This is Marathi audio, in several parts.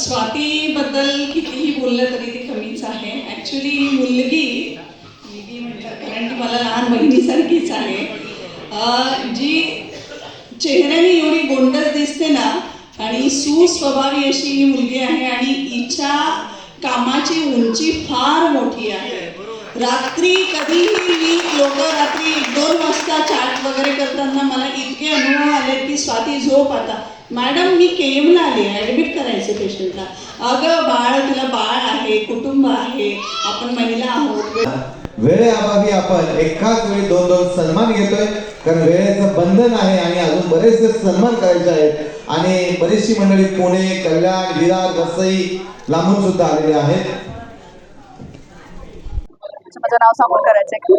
स्वातीबद्दल कितीही बोललं तरी ते कमीच आहे. ॲक्च्युली मुलगी मुलगी म्हटलं कारण ती मला लहान बहिणीसारखीच आहे. जी चेहऱ्याने एवढी गोंडस दिसते ना आणि सुस्वभावी अशी ही मुलगी आहे आणि हिच्या कामाची उंची फार मोठी आहे. रात्री कधीही लोक रात्री दोन वाजता चाट वगैरे करताना मला इतके अनुभव आले की स्वाती झोप आता. मॅडम मी केमला आले ॲडमिट करायचे पेशंटला. अगं बाळ तुला बाळ आहे कुटुंब आहे आपण महिला आहोत. वेळेअभावी आपण एकाच वेळी दोन दोन सन्मान घेतोय. कारण वेळेचं बंधन आहे आणि अजून बरेचसे सन्मान करायचे आहेत. आणि बरीचशी मंडळी पुणे कल्याण विरार वसई लांबून सुद्धा आलेले आहेत. माझं नाव सांगून करायचं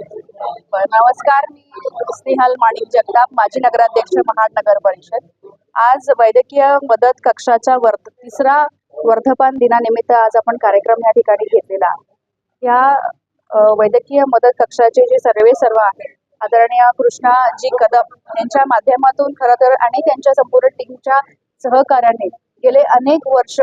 बरं, नमस्कार मी स्नेहल माणिक जगताप माजी नगराध्यक्ष महाड नगर परिषद. आज वैद्यकीय मदत कक्षाच्या वर्ध तिसरा वर्धपान दिनानिमित्त आज आपण कार्यक्रम या ठिकाणी घेतलेला या वैद्यकीय मदत कक्षाचे जे सर्वे सर्व आहेत आदरणीय कृष्णाजी कदम यांच्या माध्यमातून खरं तर आणि त्यांच्या संपूर्ण टीमच्या सहकार्याने गेले अनेक वर्ष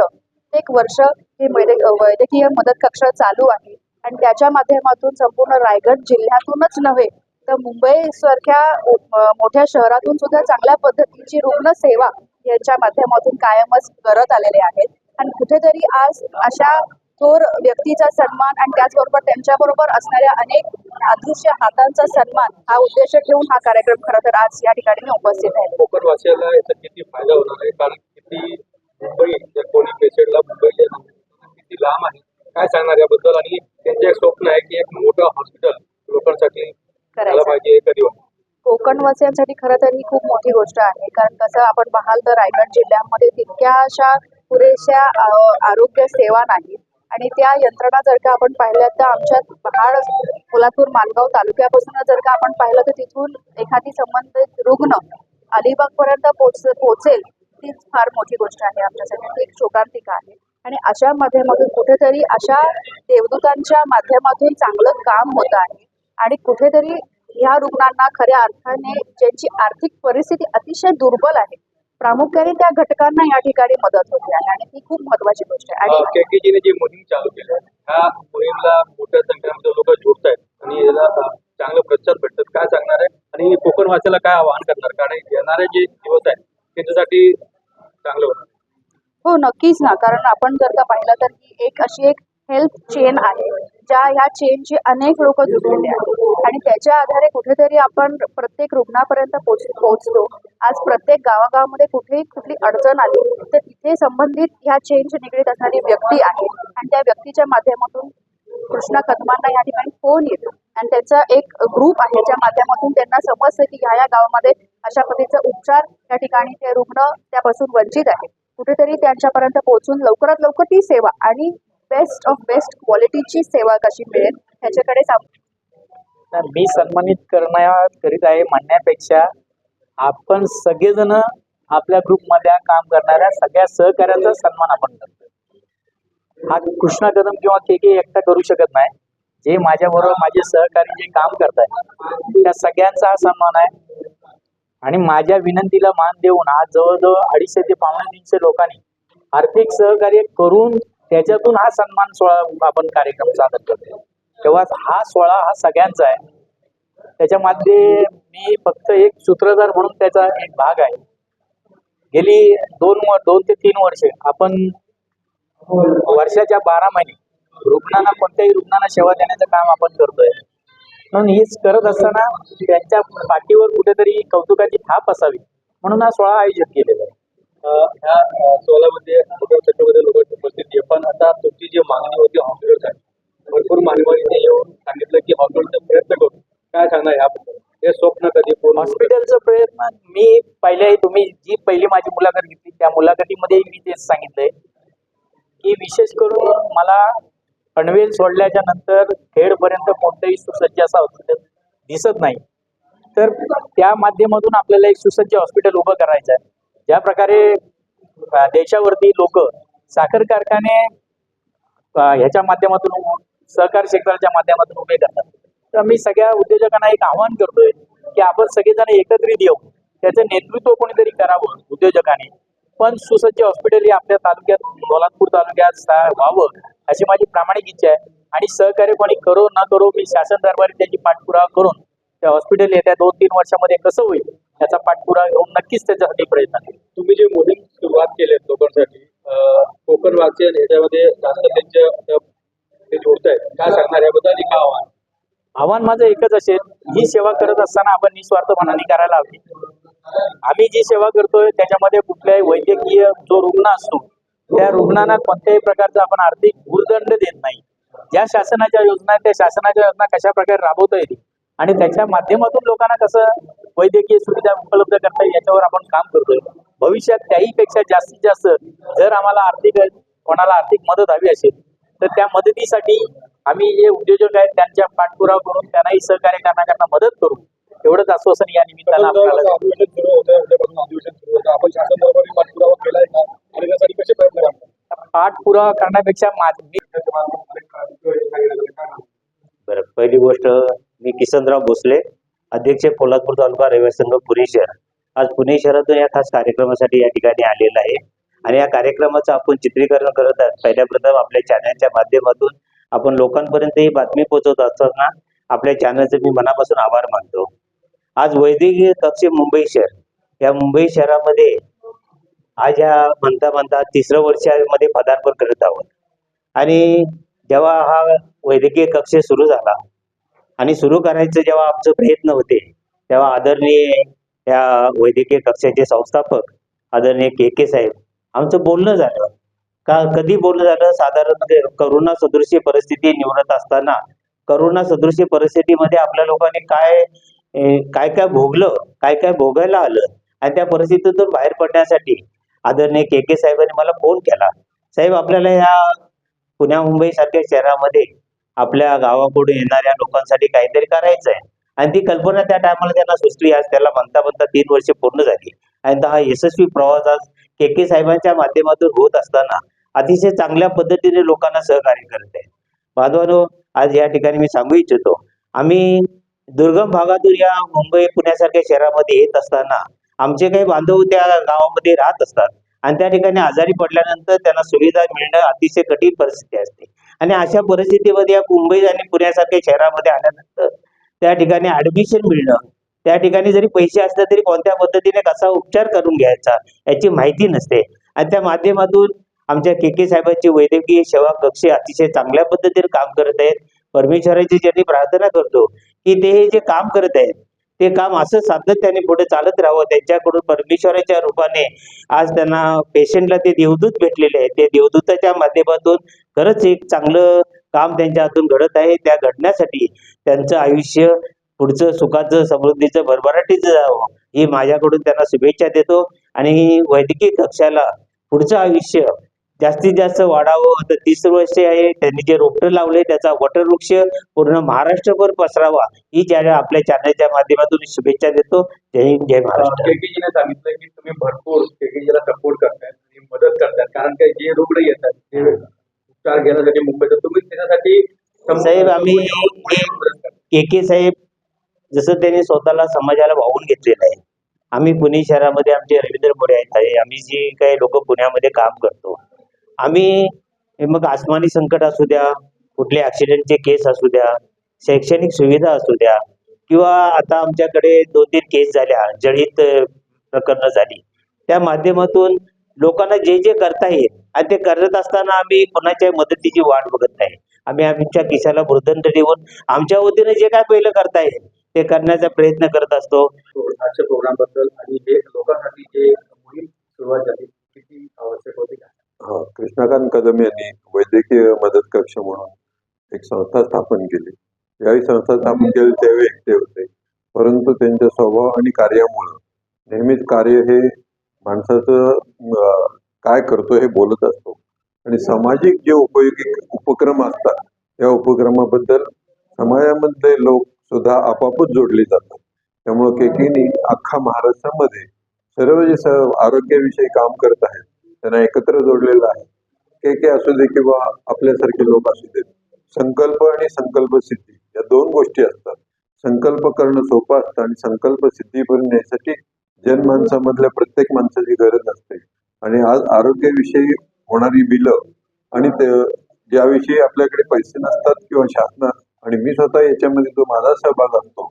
एक वर्ष हे वैद्य- वैद्यकीय मदत कक्ष चालू आहे. आणि त्याच्या माध्यमातून संपूर्ण रायगड जिल्ह्यातूनच नव्हे तर मुंबई सारख्या मोठ्या शहरातून सुद्धा चांगल्या पद्धतीची रुग्ण सेवा यांच्या माध्यमातून कायमच करत आलेले आहेत. आणि कुठेतरी आज अशा थोर व्यक्तीचा सन्मान आणि त्याचबरोबर त्यांच्याबरोबर असणाऱ्या अनेक अदृश्य हातांचा सन्मान हा उद्देश ठेवून हा कार्यक्रम खरं तर आज या ठिकाणी मी उपस्थित आहे. कोकणवासियाला याचा किती फायदा होणार आहे? कारण किती मुंबई जर कोणी पेशंटला मुंबईला किती लांब आहे. काय सांगणार याबद्दल? आणि त्यांचे एक स्वप्न आहे की एक मोठं हॉस्पिटल लोकांसाठी झालं करायचं पाहिजे कधी कोकणवासियांसाठी खरं तर ही खूप मोठी गोष्ट आहे. कारण कसं आपण पाहाल तर रायगड जिल्ह्यामध्ये तितक्या अशा पुरेशा आरोग्य सेवा नाहीत आणि त्या यंत्रणा जर का आपण पाहिल्या तर आमच्या महाड कोल्हापूर मानगाव तालुक्यापासून जर का आपण पाहिलं तर तिथून एखादी संबंधित रुग्ण अलिबाग पर्यंत पोच पोचेल. तीच फार मोठी गोष्ट आहे आमच्यासाठी. एक शोकांतिका आहे. आणि अशा माध्यमातून कुठेतरी अशा देवदूतांच्या माध्यमातून चांगलं काम होत आहे. आणि कुठेतरी ह्या रुग्णांना खऱ्या अर्थाने ज्यांची आर्थिक परिस्थिती अतिशय दुर्बल आहे प्रामुख्याने त्या घटकांना या ठिकाणी मदत होते आहे आणि ती खूप महत्वाची गोष्ट आहे. आणि केकेजीने जी मोहीम चालू केली आहे ह्या मोहीमला मोठ्या संख्येमध्ये लोक जोडत आहेत आणि याला चांगलं प्रतिसाद भेटतात. काय सांगणार आहे? आणि कोकण वासियाला काय आवाहन करणार? कारण येणारे जे दिवस आहेत त्याच्यासाठी चांगलं होणार. हो नक्कीच ना. कारण आपण जर का पाहिलं तर ही एक अशी एक हेल्थ चेन आहे ज्या ह्या चेनची अनेक लोक जुळलेले आहेत. आणि त्याच्या आधारे कुठेतरी आपण प्रत्येक रुग्णापर्यंत पोच पोहोचतो. आज प्रत्येक गावागावामध्ये कुठेही कुठली अडचण आली तर तिथे संबंधित ह्या चेनशी निगडीत असणारी व्यक्ती आहे. आणि त्या व्यक्तीच्या माध्यमातून कृष्णा कदमांना या ठिकाणी फोन येतो. आणि त्याचा एक ग्रुप आहे ज्या माध्यमातून त्यांना समजतं की ह्या या गावामध्ये अशा पद्धतीचा उपचार त्या ठिकाणी ते रुग्ण त्यापासून वंचित आहेत. कुठेतरी त्यांच्यापर्यंत पोहोचून लवकरात लवकर ती सेवा आणि बेस्ट ऑफ बेस्ट क्वालिटीची सेवा कशी मिळेल ह्याच्याकडे तर मी सन्मानित करण्या करीत आहे म्हणण्यापेक्षा आपण सगळेजण आपल्या ग्रुपमध्ये काम करणाऱ्या सगळ्या सहकार्याचा सन्मान आपण करतो हा कृष्णा कदम किंवा के के एकटा करू शकत नाही. जे माझ्याबरोबर माझे सहकारी जे काम करत आहे त्या सगळ्यांचा हा सन्मान आहे. आणि माझ्या विनंतीला मान देऊन आज जवळजवळ अडीचशे ते पावणे तीनशे लोकांनी आर्थिक सहकार्य करून त्याच्यातून हा सन्मान सोहळा आपण कार्यक्रम सादर करतो तेव्हा हा सोहळा हा सगळ्यांचा आहे. त्याच्यामध्ये मी फक्त एक सूत्रधार म्हणून त्याचा एक भाग आहे. गेली दोन व- दोन ते तीन वर्षे आपण वर्षाच्या बारा महिने रुग्णांना कोणत्याही रुग्णांना सेवा देण्याचं काम आपण करतोय. म्हणून हेच करत असताना त्यांच्या पाठीवर कुठेतरी कौतुकाची थाप असावी म्हणून हा सोहळा आयोजित केलेला आहे. ह्या सोहळ्यामध्ये मोठ्या संख्येमध्ये लोक उपस्थित आहे पण आता तुमची जी मागणी होती हॉस्पिटलसाठी भरपूर मानवाने येऊन सांगितलं की हॉस्पिटलचा प्रयत्न करू. काय सांगणार ह्याबद्दल? हे स्वप्न कधी पूर्ण? हॉस्पिटलचं प्रयत्न मी पहिले तुम्ही जी पहिली माझी मुलाखत घेतली त्या मुलाखतीमध्ये मी तेच सांगितलंय की विशेष करून मला पनवेल सोडल्याच्या नंतर खेडपर्यंत कोणतंही सुसज्ज असं हॉस्पिटल दिसत नाही. तर त्या माध्यमातून आपल्याला एक सुसज्ज हॉस्पिटल उभं करायचं आहे. ज्या प्रकारे देशावरती लोक साखर कारखाने ह्याच्या माध्यमातून सहकार क्षेत्राच्या माध्यमातून उभे करतात. तर मी सगळ्या उद्योजकांना एक आवाहन करतोय की आपण सगळेजण एकत्रित येऊ त्याचं नेतृत्व कोणीतरी करावं उद्योजकाने. पण सुसज्ज हॉस्पिटल हे आपल्या तालुक्यात पोलादपूर तालुक्यात व्हावं अशी माझी प्रामाणिक इच्छा आहे. आणि सहकार्य कोणी करो न करो मी शासन दरबारी त्याची पाठपुरावा करून त्या हॉस्पिटल येत्या दोन तीन वर्षामध्ये कसं होईल याचा पाठपुरावा घेऊन नक्कीच त्याच्यासाठी प्रयत्न तुम्ही जे मोहीम सुरुवात केली लोकांसाठी कोकण वाचन याच्यामध्ये जास्त त्यांच्या ते जोडतायत. काय सांगणार याबद्दल काय आव्हान? आव्हान माझं एकच असेल ही सेवा करत असताना आपण निस्वार्थपणाने करायला हवी. आम्ही जी सेवा करतोय त्याच्यामध्ये कुठल्याही वैद्यकीय जो रुग्ण असतो त्या रुग्णांना कोणत्याही प्रकारचा आपण आर्थिक भूर्दंड देत नाही. ज्या शासनाच्या योजना आहेत त्या शासनाच्या योजना कशा प्रकारे राबवता येतील? आणि त्याच्या माध्यमातून लोकांना कसं वैद्यकीय सुविधा उपलब्ध करता येईल याच्यावर आपण काम करतोय. भविष्यात त्याहीपेक्षा जास्तीत जास्त जर आम्हाला आर्थिक कोणाला आर्थिक मदत हवी असेल तर त्या मदतीसाठी आम्ही जे उद्योजक आहेत त्यांच्या पाठपुरावा करून त्यांनाही सहकार्य करण्याकरता मदत करू. एवढंच आश्वासन या निमित्तानं आपल्याला पाठपुरावा करण्यापेक्षा बरं पहिली गोष्ट मी किसनराव भोसले अध्यक्ष पोलादपूर तालुका रहिवासी संघ पुणे शहर. आज पुणे शहरातून या खास कार्यक्रमासाठी या ठिकाणी आलेला आहे. आणि या कार्यक्रमाचं आपण चित्रीकरण करत आहोत. पहिल्या प्रथम आपल्या चॅनलच्या माध्यमातून आपण लोकांपर्यंत ही बातमी पोहोचवत असताना आपल्या चॅनलचे मी मनापासून आभार मानतो. आज वैद्यकीय कक्ष मुंबई शहर. या मुंबई शहरामध्ये आज ह्या म्हणता म्हणता तिसऱ्या वर्षामध्ये पदार्पण करत आहोत. आणि जेव्हा हा वैद्यकीय कक्ष सुरू झाला आणि सुरू करायचं जेव्हा आमचे प्रयत्न होते तेव्हा आदरणीय या वैद्यकीय कक्षाचे संस्थापक आदरणीय के के साहेब आमचं बोलणं झालं. का कधी बोलणं झालं? साधारण करोना सदृशी परिस्थिती निवडत असताना करोना सदृशी परिस्थितीमध्ये आपल्या लोकांनी काय काय काय भोगलं? काय काय भोगायला आलं? आणि त्या परिस्थितीतून बाहेर पडण्यासाठी आदरणीय के के साहेबांनी मला फोन केला. साहेब आपल्याला ह्या पुण्या मुंबई सारख्या शहरामध्ये आपल्या गावाकडून येणाऱ्या लोकांसाठी काहीतरी करायचं आहे आणि ती कल्पना त्या टायमाला त्यांना सुचली. आज त्याला म्हणता म्हणता तीन वर्ष पूर्ण झाली. आणि हा यशस्वी प्रवास आज के के साहेबांच्या माध्यमातून होत असताना अतिशय चांगल्या पद्धतीने लोकांना सहकार्य करत आहे आज या ठिकाणी मी सांगू इच्छितो आम्ही दुर्गम भागातून या मुंबई पुण्यासारख्या शहरामध्ये येत असताना आमचे काही बांधव त्या गावामध्ये राहत असतात आणि त्या ठिकाणी आजारी पडल्यानंतर त्यांना सुविधा मिळणं अतिशय कठीण परिस्थिती असते. आणि अशा परिस्थितीमध्ये या मुंबई आणि पुण्यासारख्या शहरामध्ये आल्यानंतर त्या ठिकाणी ऍडमिशन मिळणं त्या ठिकाणी जरी पैसे असले तरी कोणत्या पद्धतीने कसा उपचार करून घ्यायचा याची माहिती नसते. आणि त्या माध्यमातून आमच्या के के साहेबांची वैद्यकीय सेवा कक्ष अतिशय चांगल्या पद्धतीने काम करत आहेत. परमेश्वराची ज्यांनी प्रार्थना करतो की ते हे जे काम करत आहेत ते काम असं सातत्याने पुढे चालत राहावं. त्यांच्याकडून परमेश्वराच्या रूपाने आज त्यांना पेशंटला ते देवदूत भेटलेले आहे ते देवदूताच्या माध्यमातून खरंच एक चांगलं काम त्यांच्या हातून घडत आहे. त्या घडण्यासाठी त्यांचं आयुष्य पुढचं सुखाचं समृद्धीचं भरभराटीचं जावं ही माझ्याकडून त्यांना शुभेच्छा देतो. आणि वैद्यकीय कक्षाला पुढचं आयुष्य जास्तीत जास्त वाढावं. आता तिसरं वर्ष आहे त्यांनी जे रोपटं लावले त्याचा वटवृक्ष पूर्ण महाराष्ट्रभर पसरावा ही ज्या आपल्या चॅनलच्या माध्यमातून शुभेच्छा देतो. जय हिंद जय महाराष्ट्र. केकेजीने सांगितलं की तुम्ही भरपूर केकेजीला सपोर्ट करताय आणि मदत करताय कारण काय जे रुग्ण येतात ते उपचार घेण्यासाठी मुंबईत तुम्ही त्याच्यासाठी साहेब, आम्ही- मदत करताय. के के साहेब जसं त्यांनी स्वतःला समाजाला वाहून घेतलेलं आहे आम्ही पुणे शहरामध्ये आमचे रवींद्र मोरे आहेत आहे आम्ही जी काही लोक पुण्यामध्ये काम करतो आम्ही मग आसमानी संकट असू द्या कुठले ॲक्सिडेंटचे केस असू द्या शैक्षणिक सुविधा असू द्या किंवा आता आमच्याकडे दोन तीन केस झाल्या जळीत प्रकरणं झाली. त्या माध्यमातून लोकांना जे जे करता येईल आणि ते करत असताना आम्ही कोणाच्या मदतीची वाट बघत नाही. आम्ही आमच्या किशाला भूर्दंड ठेवून आमच्या वतीने जे काय पहिलं करता येईल ते करण्याचा प्रयत्न करत असतो. हो, प्रोग्रामबद्दल आणि हे लोकांसाठी जे मोहीम सुरुवात झाली किती आवश्यक होती हा कृष्णकांत कदम यांनी वैद्यकीय मदत कक्ष म्हणून एक संस्था स्थापन केली. यावेळी संस्था स्थापन केली त्यावेळी एकटे होते. परंतु त्यांच्या स्वभाव आणि कार्यामुळं नेहमीच कार्य हे माणसाचं काय करतो हे बोलत असतो. आणि सामाजिक जे उपयोगी उपक्रम असतात त्या उपक्रमाबद्दल समाजामधले लोक सुद्धा आपापच जोडले जातात. त्यामुळं केकेनी अख्खा महाराष्ट्रामध्ये सर्व जे स आरोग्याविषयी काम करत आहेत त्यांना एकत्र जोडलेलं आहे. के के असू दे किंवा आपल्यासारखे लोक असू देत संकल्प आणि संकल्प सिद्धी या दोन गोष्टी असतात. संकल्प करणं सोपं असतं आणि संकल्प सिद्धीपर्यंत येण्यासाठी जनमानसामधल्या प्रत्येक माणसाची गरज असते. आणि आज आरोग्याविषयी होणारी बिलं आणि ज्याविषयी आपल्याकडे पैसे नसतात किंवा शासना आणि मी स्वतः याच्यामध्ये जो माझा सहभाग असतो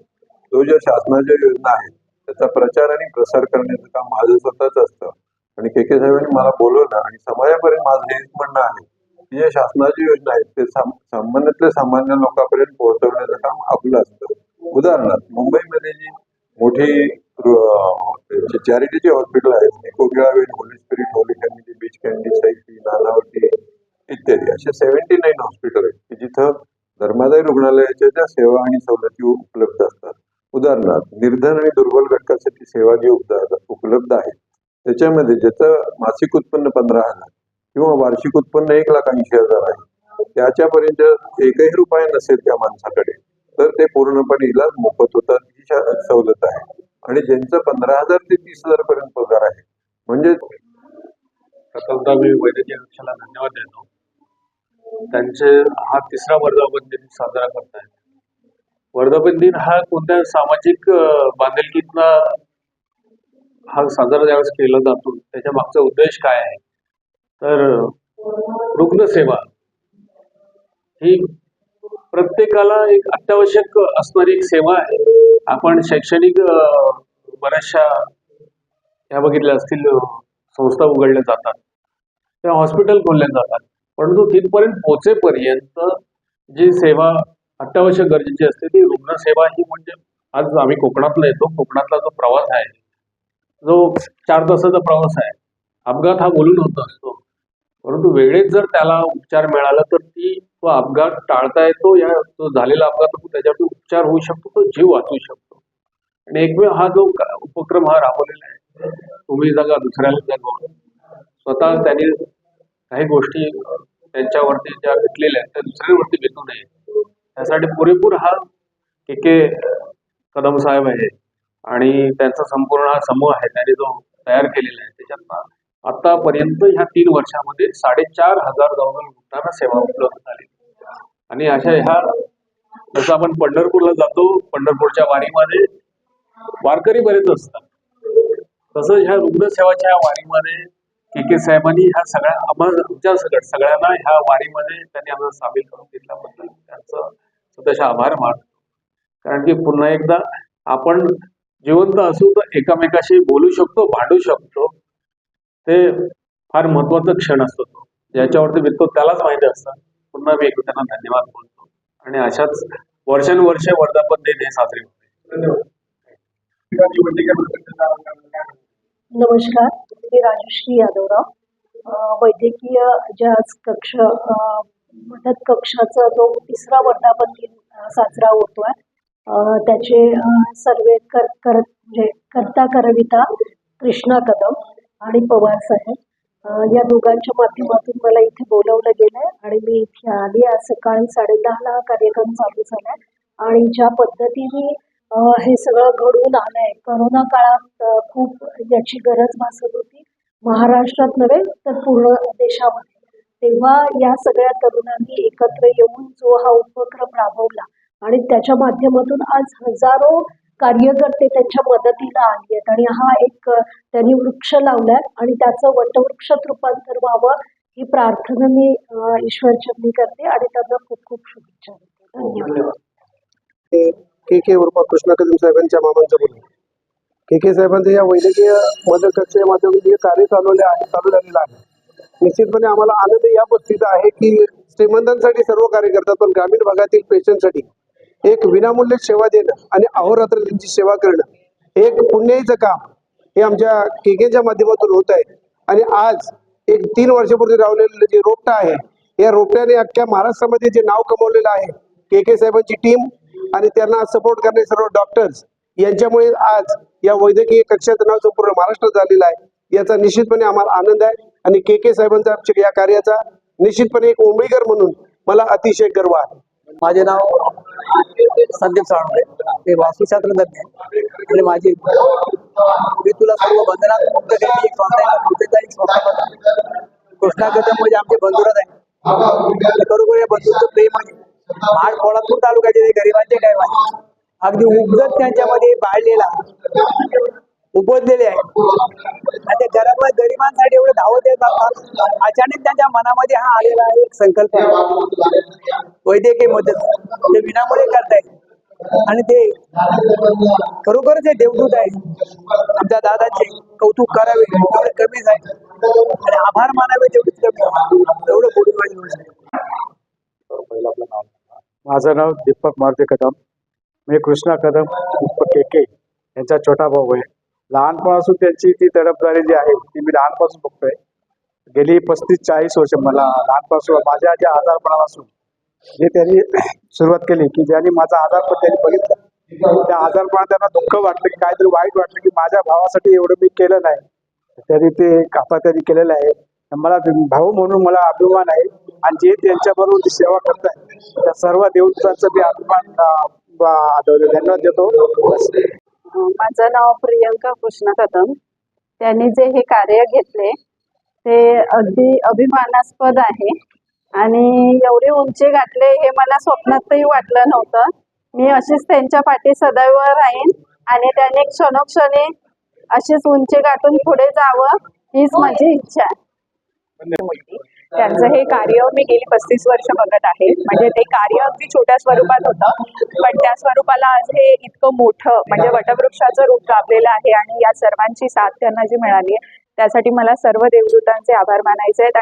तो ज्या शासनाच्या योजना आहेत त्याचा प्रचार आणि प्रसार करण्याचं काम माझं स्वतःच असतं. आणि के के साहेबांनी मला बोलवलं आणि समाजापर्यंत माझं हेच म्हणणं आहे की जे शासनाची योजना आहेत ते साम- सामान्यातल्या सामान्य लोकांपर्यंत पोहोचवण्याचं काम आपलं असतं. उदाहरणार्थ मुंबईमध्ये जी मोठी चॅरिटीचे हॉस्पिटल आहेत निकोगिळावेन holy spirit holy family Breach Candy सायकी Nanavati इत्यादी असे सेव्हन्टी नाईन हॉस्पिटल आहेत की जिथं धर्मादाय रुग्णालयाच्या ज्या सेवा आणि सवलती उपलब्ध असतात. उदाहरणार्थ निर्धन आणि दुर्बल घटकासाठी सेवा जी उपलब्ध आहेत त्याच्यामध्ये ज्याचं मासिक उत्पन्न पंधरा हजार किंवा वार्षिक उत्पन्न एक लाख ऐंशी हजार आहे त्याच्यापर्यंत एकही रुपये नसेल त्या माणसाकडे तर ते पूर्णपणे इलाज मोफत होतात ही सवलत आहे. आणि ज्यांचं पंधरा हजार ते तीस हजार पर्यंत पगार आहे म्हणजे मी वैद्यकीय कक्षाला धन्यवाद देतो. त्यांचे हा तिसरा वर्धापन दिन साजरा करतायत. वर्धापन दिन हा कोणत्या सामाजिक बांधिलकीतला हा साजरा ज्यावेळेस केला जातो त्याच्या मागचा उद्देश काय आहे? तर रुग्णसेवा ही प्रत्येकाला एक अत्यावश्यक असणारी एक सेवा आहे. आपण शैक्षणिक बऱ्याचशा ह्या बघितल्या असतील संस्था उघडल्या जातात. त्या हॉस्पिटल खोलले जातात. परंतु तिथपर्यंत पोचेपर्यंत जी सेवा अत्यावश्यक गरजेची असते ती रुग्णसेवा ही म्हणजे आज आम्ही कोकणातला येतो. कोकणातला जो प्रवास आहे जो चार तासाचा प्रवास आहे अपघात हा बोलून होत असतो. परंतु वेळेत जर त्याला उपचार मिळाला तर ती तो अपघात टाळता येतो या जो झालेला अपघात होतो त्याच्यावर उपचार होऊ शकतो तो जीव वाचू शकतो. आणि एकमेव हा जो उपक्रम हा राबवलेला आहे तुम्ही जगा दुसऱ्याला जगवा स्वतः त्यांनी काही गोष्टी त्यांच्यावरती ज्या घेतलेल्या आहेत त्या दुसऱ्यांवरती घेतू नये. त्यासाठी पुरेपूर हा के के कदम साहेब आहे. आणि त्यांचा संपूर्ण हा समूह आहे त्यांनी जो तयार केलेला आहे त्याच्यात आतापर्यंत ह्या तीन वर्षामध्ये साडेचार हजार जवळ रुग्णांना सेवा उपलब्ध झाली. आणि अशा ह्या जसं आपण पंढरपूरला जातो पंढरपूरच्या वारीमध्ये वारकरी बरेच असतात. तसंच ह्या रुग्णसेवाच्या वारीमध्ये के के साहेबांनी ह्या सगळ्या आम्हाला सगळ्या सगळ्यांना ह्या वारीमध्ये त्यांनी आम्हाला सामील करून घेतल्याबद्दल त्यांचं स्वतःचे आभार मानतो. कारण की पुन्हा एकदा आपण जिवंत असू तर एकमेकाशी बोलू शकतो भांडू शकतो. ते फार महत्त्वाचा क्षण असतो तो. ज्याच्यावरती बिलतो त्यालाच माहिती असतं. पुन्हा मी एकदा त्यांना धन्यवाद बोलतो. आणि अशाच वर्षानुवर्षे वर्धापन दिन हे साजरे होते. नमस्कार. मी राजश्री यादवराव. वैद्यकीय ज्या कक्ष मदत कक्षाचा जो तिसरा वर्धापन दिन साजरा होतोय त्याचे सर्वे कर करत म्हणजे करता करविता कृष्णा कदम आणि पवार साहेब. या दोघांच्या माध्यमातून मला इथे बोलवलं गेलंय आणि मी इथे आली आज सकाळी साडेदहाला हा कार्यक्रम चालू झालाय. आणि ज्या पद्धतीने हे सगळं घडून आलंय करोना काळात खूप याची गरज भासत होती. महाराष्ट्रात नव्हे तर पूर्ण देशामध्ये. तेव्हा या सगळ्या तरुणांनी एकत्र येऊन जो हा उपक्रम राबवला आणि त्याच्या माध्यमातून आज हजारो कार्यकर्ते त्यांच्या मदतीला आली आहेत. आणि हा एक त्यांनी वृक्ष लावलाय आणि त्याचं वटवृक्षात रूपांतर व्हावं ही प्रार्थना मी ईश्वरचरणी करते आणि त्यांना खूप खूप शुभेच्छा देते. धन्यवाद. के के उर्फ कृष्णा कदम साहेबांच्या मामांचं के के साहेबांचं या वैद्यकीय मदत कक्षेच्या माध्यमातून जे कार्य चालवले आहे चालू झालेलं आहे. निश्चितपणे आम्हाला आनंद या गोष्टीचा आहे की श्रीमंतांसाठी सर्व कार्य करतात पण ग्रामीण भागातील पेशंटसाठी एक विनामूल्य सेवा देणं आणि अहोरात्र त्यांची सेवा करणं एक पुण्याईचं काम हे आमच्या केकेच्या माध्यमातून होत आहे. आणि आज एक तीन वर्षापूर्वी रावलेलं जे रोपटा आहे या रोपट्याने अख्ख्या महाराष्ट्रामध्ये जे नाव कमवलेलं आहे के के साहेबांची टीम आणि त्यांना सपोर्ट करणारे सर्व डॉक्टर्स यांच्यामुळे आज या वैद्यकीय कक्षाचं नाव संपूर्ण महाराष्ट्रात झालेलं आहे. याचा निश्चितपणे आम्हाला आनंद आहे आणि के के साहेबांचा आमच्या या कार्याचा निश्चितपणे एक उंबळीकर म्हणून मला अतिशय गर्व आहे. माझे नाव संदीप साळुंबे हे वास्तुशास्त्रज्ञ आहे. आणि माझी मी तुला सर्व बंधनात मुक्त केली एक कृष्णा कदम म्हणजे आमचे बंधुरच आहे. बरोबर या बंधूचं प्रेम आहे. महाड कोल्हापूर तालुक्याचे गरिबांचे काय अगदी उपजत त्यांच्यामध्ये बाळलेला उपजलेले आहे. आणि घरातल्या गरिबांसाठी एवढे धावत येत असतात. अचानक त्यांच्या मनामध्ये हा आलेला आहे एक संकल्प वैद्यकीय मदत. ते विनामुळे करतायत. आणि ते खरोखरच हे देवदूत आहे आमच्या दादाचे कौतुक करावे तेवढे कमीच आहे आणि आभार मानावे तेवढेच कमी एवढं गोडीवाली माझं नाव दीपक मारुती कदम. मी कृष्णा कदम दीपक केके यांचा छोटा भाऊ आहे. लहानपणापासून त्यांची ती तडफदारी जी आहे ती मी लहानपासून बघतोय. गेली पस्तीस चाळीस वर्ष मला लहानपासून माझ्या ज्या आजारपणापासून जे त्यांनी सुरुवात केली की ज्यांनी माझा आजारपण त्यांनी बघितलं. त्या आजारपणात त्यांना दुःख वाटलं की काहीतरी वाईट वाटलं की माझ्या भावासाठी एवढं मी केलं नाही. त्यांनी ते काका त्यांनी केलेलं आहे. मला भाऊ म्हणून मला अभिमान आहे. आणि जे त्यांच्याबरोबर जी सेवा करताय त्या सर्व देवतांचा मी अभिमान अं, धन्यवाद देतो. माझं नाव प्रियंका कृष्ण कदम त्यांनी जे हे कार्य घेतले ते अगदी अभिमानास्पद आहे. आणि एवढे उंची गाठले हे मला स्वप्नातही वाटलं नव्हतं. मी अशीच त्यांच्या पाठी सदैव राहीन आणि त्यांनी क्षणोक्षणी अशीच उंची गाठून पुढे जावं हीच माझी इच्छा आहे. त्यांचं हे कार्य मी गेली पस्तीस वर्ष बघत आहे. म्हणजे ते कार्य अगदी छोट्या स्वरूपात होतं. पण त्या स्वरूपाला आज हे इतकं मोठं म्हणजे वटवृक्षाचं रूप लाभलेलं आहे आणि या सर्वांची साथ त्यांना जी मिळाली आहे त्यासाठी मला सर्व देवदूतांचे आभार मानायचे आहेत.